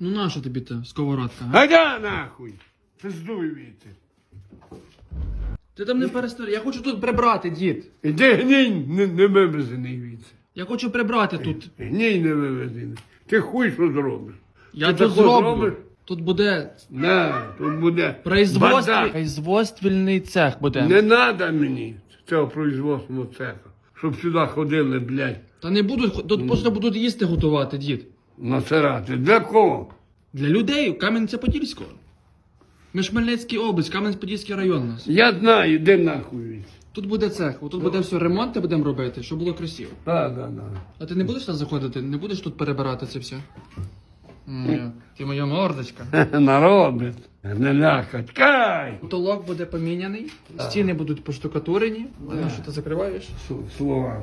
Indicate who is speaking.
Speaker 1: Ну наша тобі та сковородка? а?
Speaker 2: Гайда нахуй! Пиздуй віти.
Speaker 1: Ти там не перестав. Я хочу тут прибрати, дід.
Speaker 2: Іди гній не, не вивезений віце.
Speaker 1: Я хочу прибрати тут.
Speaker 2: Гній не вивезений. Ти хуй що зробиш?
Speaker 1: Я
Speaker 2: Ти
Speaker 1: тут зроблю.
Speaker 2: зробиш?
Speaker 1: Тут буде
Speaker 2: На, тут буде
Speaker 1: производстві...
Speaker 2: бардак.
Speaker 1: производственний цех буде.
Speaker 2: Не треба мені цього производственного цеха, щоб сюди ходили, блядь,
Speaker 1: Та не будуть, тут просто будуть їсти готувати, дід.
Speaker 2: насирати. Для кого?
Speaker 1: Для людей Кам'янця-Подільського. Ми ж Хмельницький область, Кам'янець-Подільський район у нас.
Speaker 2: Я знаю, де нахуй він.
Speaker 1: Тут буде цех, тут буде все ремонти будемо робити, щоб було красиво.
Speaker 2: Так, так, так.
Speaker 1: А ти не будеш там заходити, не будеш тут перебирати це все? М, Ти моя мордочка.
Speaker 2: Наробить. Не лякать. Кай!
Speaker 1: Потолок буде поміняний, стіни будуть поштукатурені. Ну, що ти закриваєш?
Speaker 2: Слова.